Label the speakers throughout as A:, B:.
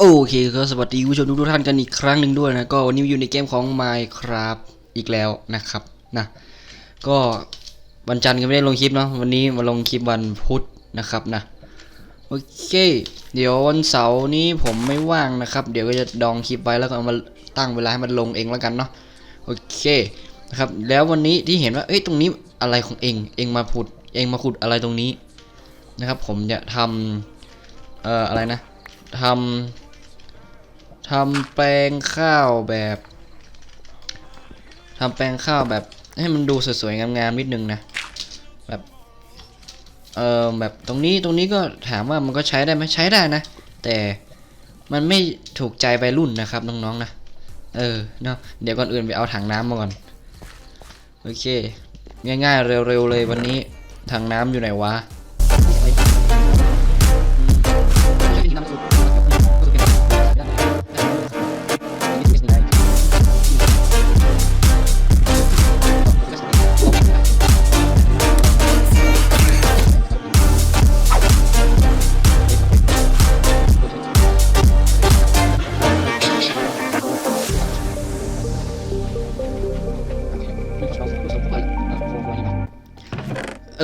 A: โอเคก็สวัสดีผู้ชมทุกท่านกันอีกครั้งหนึ่งด้วยนะก็วันนี้อยู่ในเกมของ Minecraft อีกแล้วนะครับนะก็วันจันทร์ก็ไม่ได้ลงคลิปเนาะวันนี้มาลงคลิปวันพุธนะครับนะโอเค เดี๋ยววันเสาร์นี้ผมไม่ว่างนะครับ เดี๋ยวก็จะดองคลิปไว้แล้วก็เอามาตั้งเวลาให้มันลงเองแล้วกันเนาะโอเคนะครับแล้ววันนี้ที่เห็นว่าเอ้ยตรงนี้อะไรของเองเองมาขุดเองมาขุดอะไรตรงนี้นะครับ ผมจะทำเอ่ออะไรนะทำ ทำแปลงข้าวแบบทำแปลงข้าวแบบให้มันดูสวยๆงามๆนิดนึงนะแบบเออแบบตรงนี้ตรงนี้ก็ถามว่ามันก็ใช้ได้ไหมใช้ได้นะ แต่มันไม่ถูกใจไปรุ่นนะครับน้องๆนะเออเนาะเดี๋ยวก่อนอื่นไปเอาถังน้ำมาก่อนโอเค ง่ายๆเร็วๆเลยวันนี้ถังน้ำอยู่ไหนวะ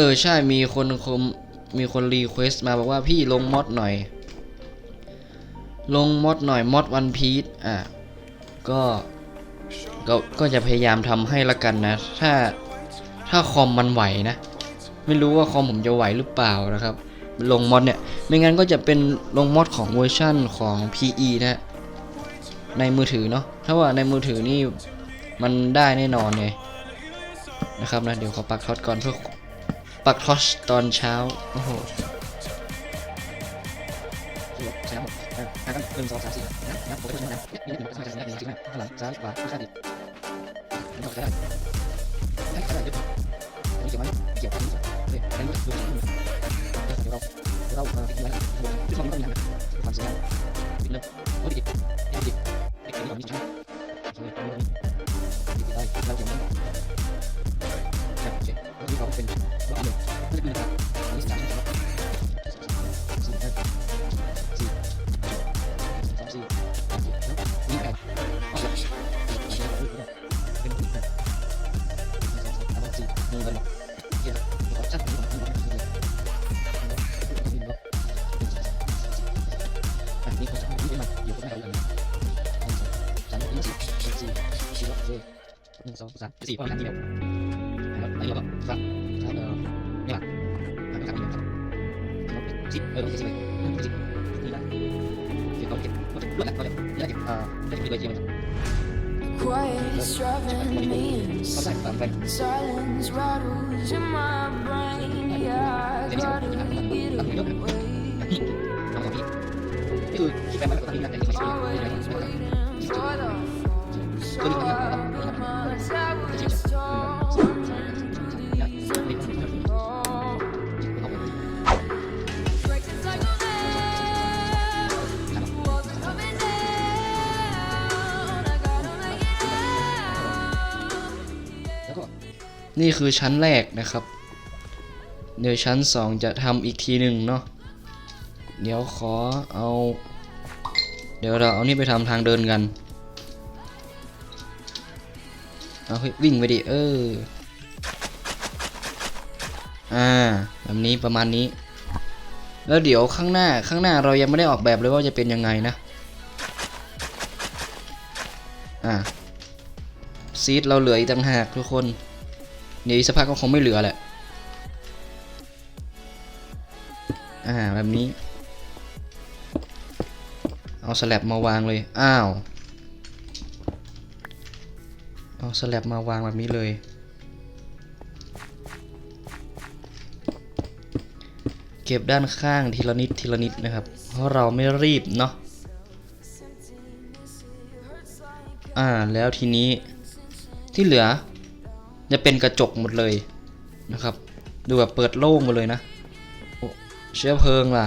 A: ออใช่มีคนคมมีคนรีเควสต์มาบอกว่าพี่ลงมอดหน่อย ลงมอดหน่อยมอดวันพีชอะก็ก็ก็จะพยายามทำให้ละกันนะ ถ้าถ้าคอมมันไหวนะ ไม่รู้ว่าคอมผมจะไหวหรือเปล่านะครับ ลงมอดเนี่ย ไม่งั้นก็จะเป็นลงมอดของเวอร์ชั่นของ PE นะในมือถือเนาะถ้าว่าในมือถือนี่มันได้แน่นอนไงนะครับนะเดี๋ยวขอปักท็อตก่อนเพื่อ ปักทอชตอนเช้า โอ้โหใช่ครับอะอะหนึ่งสองสามสี่นะนะผมก็จะนะนี่นี่ผมก็จะนะหนึ่งสี่ห้าข้างหลังซ้ายขวาข้างดินี่ก็ได้ให้กระดาษเยอะนนี้เกี่ยวไหมเกี่ยวกับนี้เฮ้ยอันนี้ดูดูเดี๋ยวเราเดี๋ยวเราเอ่อติดไว้ที่ความต้องการความสวยงามติดเลยโอ้ติดติดติดติดติดแบบนี้ใช่ไหมโอเคติดได้เราจะไม่ครับ งจิบเออจิบเลยจิบนี่ละเดี๋ยวเขาเก็บเขาจะรู้แหละเขาจะเก็บอ่าเขาจะไปเก็บ
B: Quiet is driving me
A: เขาใส่
B: insane.
A: ตามไป
B: Silence rattles in my brain. Yeah, I gotta get away.
A: คืนี่คือชั้นแรกนะครับ เดี๋ยวชั้น 2 จะทำอีกทีหนึ่งเนาะ เดี๋ยวขอเอา เดี๋ยวเราเอานี่ไปทำทางเดินกันเอาเฮ้ยวิ่งไปดิเอออ่าแบบนี้ประมาณนี้ แล้วเดี๋ยวข้างหน้าข้างหน้าเรายังไม่ได้ออกแบบเลยว่าจะเป็นยังไงนะอ่าซีดเราเหลืออีกต่างหากทุกคนเดี๋ยวอีกสักพักก็คงไม่เหลือแหละอ่าแบบนี้ เอาสแลบมาวางเลย อ้าว เอาสแลบมาวางแบบนี้เลย เก็บด้านข้างทีละนิดทีละนิดนะครับ เพราะเราไม่รีบเนาะ อ่า แล้วทีนี้ที่เหลือจะเป็นกระจกหมดเลยนะครับ ดูแบบเปิดโล่งหมดเลยนะ เชื้อเพลิงล่ะ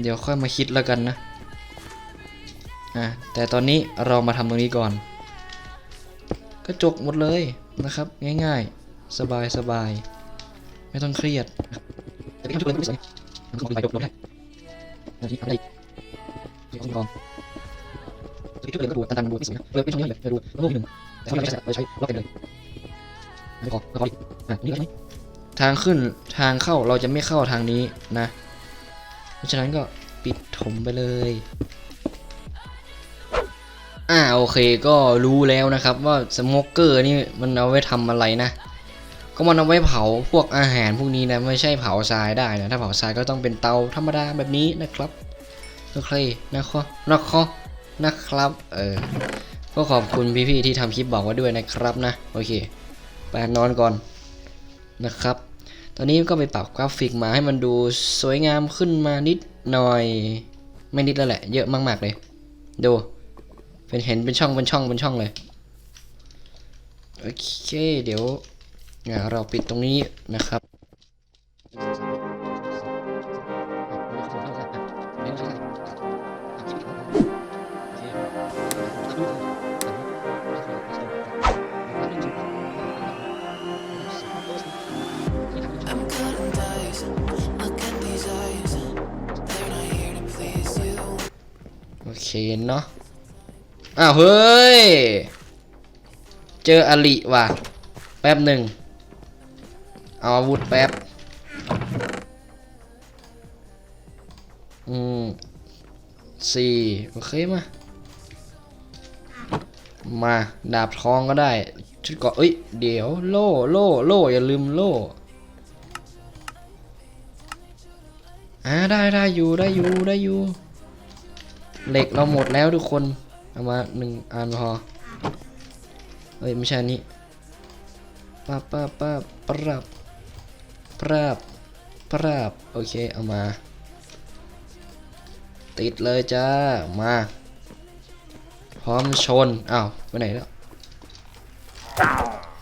A: เดี๋ยวค่อยมาคิดแล้วกันนะอะแต่ตอนนี้เรามาทำตรงนี้ก่อน กระจกหมดเลยนะครับ ง่ายๆ สบายสบายๆไม่ต้องเครียดแต่ที่ทำจุดเริ่มต้นไม่สวยมันคงเป็นใบจบลงได้นาทีทำอะไรอีกมีของมีกองสกิลทุกเลยก็ดูตันๆดูไม่สวยนะเลยเป็นช่องนี้เลยดูโลกหนึ่งแต่เราไม่ใช้เราใช้ล็อกเต็มเลยไม่พอแล้วพออีกอะนี่ก็ใช่ทางขึ้นทางเข้าเราจะไม่เข้าทางนี้นะ ราะฉะนั้นก็ปิดถมไปเลย อ่าโอเคก็รู้แล้วนะครับว่าสโมกเกอร์นี่มันเอาไว้ทำอะไรนะ ก็มันเอาไว้เผาพวกอาหารพวกนี้นะไม่ใช่เผาทรายได้นะถ้าเผาทรายก็ต้องเป็นเตาธรรมดาแบบนี้นะครับโอเคนะครับนะครับนะครับเออก็ขอบคุณพี่ๆที่ทำคลิปบอกไว้ด้วยนะครับนะ โอเค ไปนอนก่อนนะครับ ตอนนี้ก็ไปปรับกราฟิกมาให้มันดูสวยงามขึ้นมานิดหน่อย ไม่นิดแล้วแหละ เยอะมากๆเลย ดู เป็นเห็นเป็นช่องเป็นช่องเป็นช่องเลย โอเค เดี๋ยวเราปิดตรงนี้นะครับ โอเคเนาะอ้าวเฮ้ย เจออลิว่ะ แป๊บหนึ่ง เอาอาวุธแป๊บ อืมสี่โอเคมา มา ดาบทองก็ได้ ชุดเกาะเอ้ย เดี๋ยว โล่ โล่ โล่ อย่าลืมโล่อ่าได้ได้อยู่ได้อยู่ได้อยู่ เหล็กเราหมดแล้วทุกคน เอามาหนึ่งอันพอเอ้ยไม่ใช่นนี้ป้าป้าป้าปรับปรับปรับโอเคเอามา ติดเลยจ้ามา พร้อมชนอ้าวไปไหนแล้ว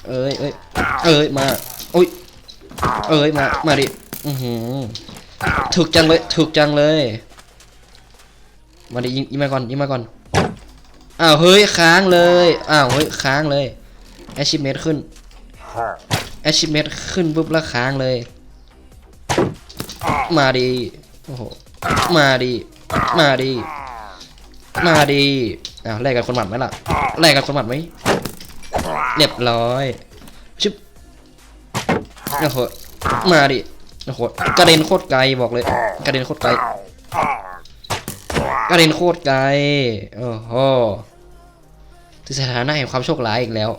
A: เอ้ยเอ้ยเอ้ยมาอุ้ยเอ้ยมามาดิอือหือถูกจังเลยถูกจังเลย มาดิยิงยิงมาก่อนยิงมาก่อนอ้าวเฮ้ยค้างเลยอ้าวเฮ้ยค้างเลย achievement ขึ้น achievement ขึ้นปุ๊บแล้วค้างเลย มาดีโอ้โหมาดีมาดีมาดีอ้าวแลกกันคนหมัดไหมล่ะแลกกันคนหมัดไหมเรียบร้อยชึบโอ้โหมาดิโอ้โหกระเด็นโคตรไกลบอกเลย กระเด็นโคตรไกล กระเด็นโคตรไกล โอ้โหคือสถานะแห่งความโชคร้ายอีกแล้ว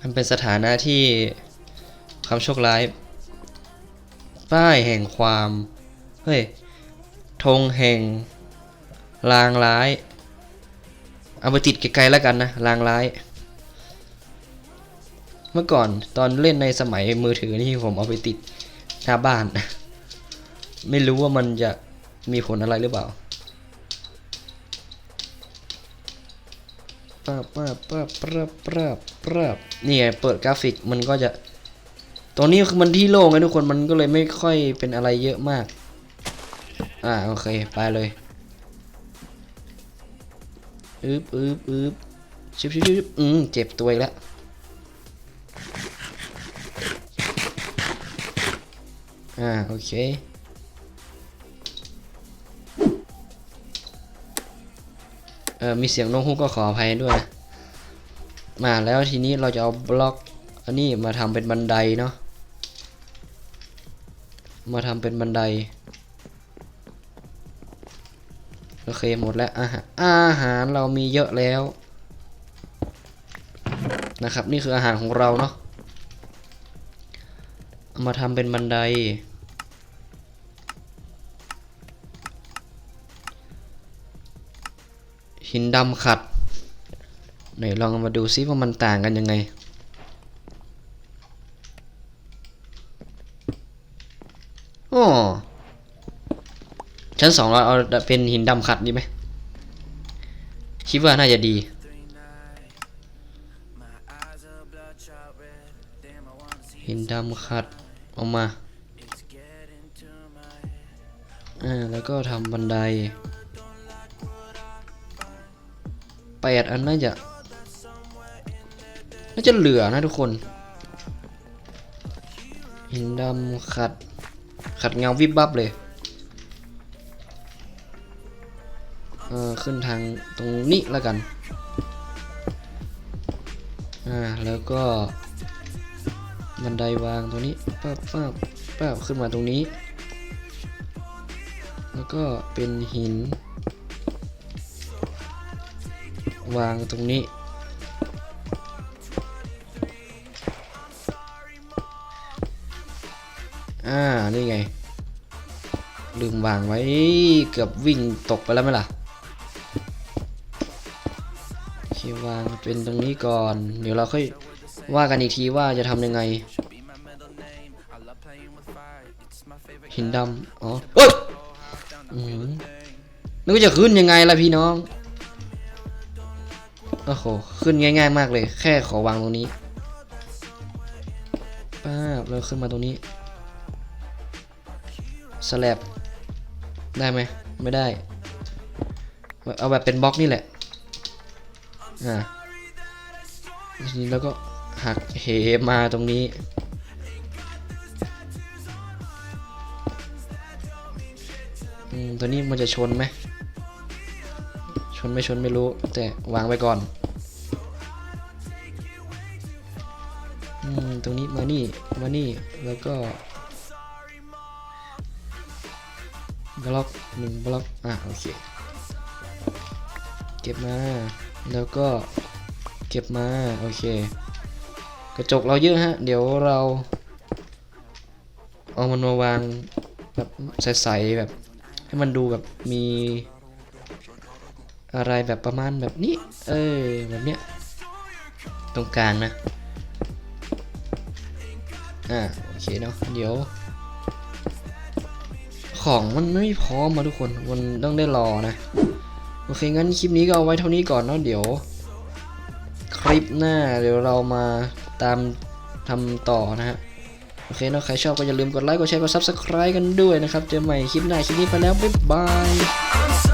A: มันเป็นสถานะที่ความโชคร้าย ป้ายแห่งความ เฮ้ย ธงแห่ง ลางร้าย เอาไปติดไกลๆแล้วกันนะ ลางร้าย เมื่อก่อนตอนเล่นในสมัยมือถือนี่ผมเอาไปติดหน้าบ้าน ไม่รู้ว่ามันจะ มีผลอะไรหรือเปล่าป้าป้าป้าปรับปรับปรับนี่ไงเปิดกราฟิกมันก็จะตรงนี้คือมันที่โล่งไงทุกคนมันก็เลยไม่ค่อยเป็นอะไรเยอะมาก อ่าโอเคไปเลยอึบอึบอึบชิบชิบชิบอืมเจ็บตัวอีกแล้วอ่าโอเค เออมีเสียงนกฮูกก็ขออภัยด้วยนะมาแล้วทีนี้เราจะเอาบล็อกอันนี้มาทำเป็นบันไดเนาะมาทำเป็นบันไดโอเคหมดแล้วอาหารอาหารเรามีเยอะแล้ว นะครับ นี่คืออาหารของเราเนาะมาทำเป็นบันได หินดำขัดไหนลองมาดูซิว่ามันต่างกันยังไง โอ้ชั้นสองเราเอาเป็นหินดำขัดดีไหมคิดว่าน่าจะดี หินดำขัดออกมาอ่าแล้วก็ทำบันได แปดอันน่าจะน่าจะเหลือนะทุกคนหินดำขัด ขัดเงาวิบบับเลยเออขึ้นทางตรงนี้แล้วกัน อ่า แล้วก็ บันไดวางตรงนี้ป้าป้าป๊าขึ้นมาตรงนี้ แล้วก็เป็นหิน วางตรงนี้ อ่า นี่ไง ลืมวางไว้ เกือบวิ่งตกไปแล้วไหมล่ะโอเควางเป็นตรงนี้ก่อน เดี๋ยวเราค่อยว่ากันอีกทีว่าจะทำยังไง หินดำอ๋อเอ้ยนึกว่าจะขึ้นยังไงล่ะพี่น้อง โอ้โห ขึ้นง่าย ๆ มากเลย แค่ขอวางตรงนี้ป้าบแล้วขึ้นมาตรงนี้สแลบได้ไหมไม่ได้ เอาแบบเป็นบล็อกนี่แหละ อ่าทีนี้แล้วก็หักเหมาตรงนี้อืมตัวนี้มันจะชนไหม ชนไม่ชนไม่รู้ แต่วางไว้ก่อน ตรงนี้มานี่มานี่แล้วก็บล็อกหนึ่งบล็อกอะโอเคเก็บมา แล้วก็เก็บมาโอเค กระจกเราเยอะฮะ เดี๋ยวเราเอามันมาวางแบบใสๆแบบ ให้มันดูแบบมีอะไรแบบประมาณแบบนี้ เออแบบเนี้ยตรงกลางนะ อ่าโอเคเนาะเดี๋ยว ของมันไม่พร้อมมาทุกคนมันต้องได้รอนะ โอเคงั้นคลิปนี้ก็เอาไว้เท่านี้ก่อนเนาะเดี๋ยว คลิปหน้าเดี๋ยวเรามาตามทำต่อนะฮะโอเคเนาะใครชอบก็อย่าลืมกดไลค์กดแชร์กด Subscribe กันด้วยนะครับ เจอใหม่คลิปหน้าคลิปนี้ไปแล้ว บ๊ายบาย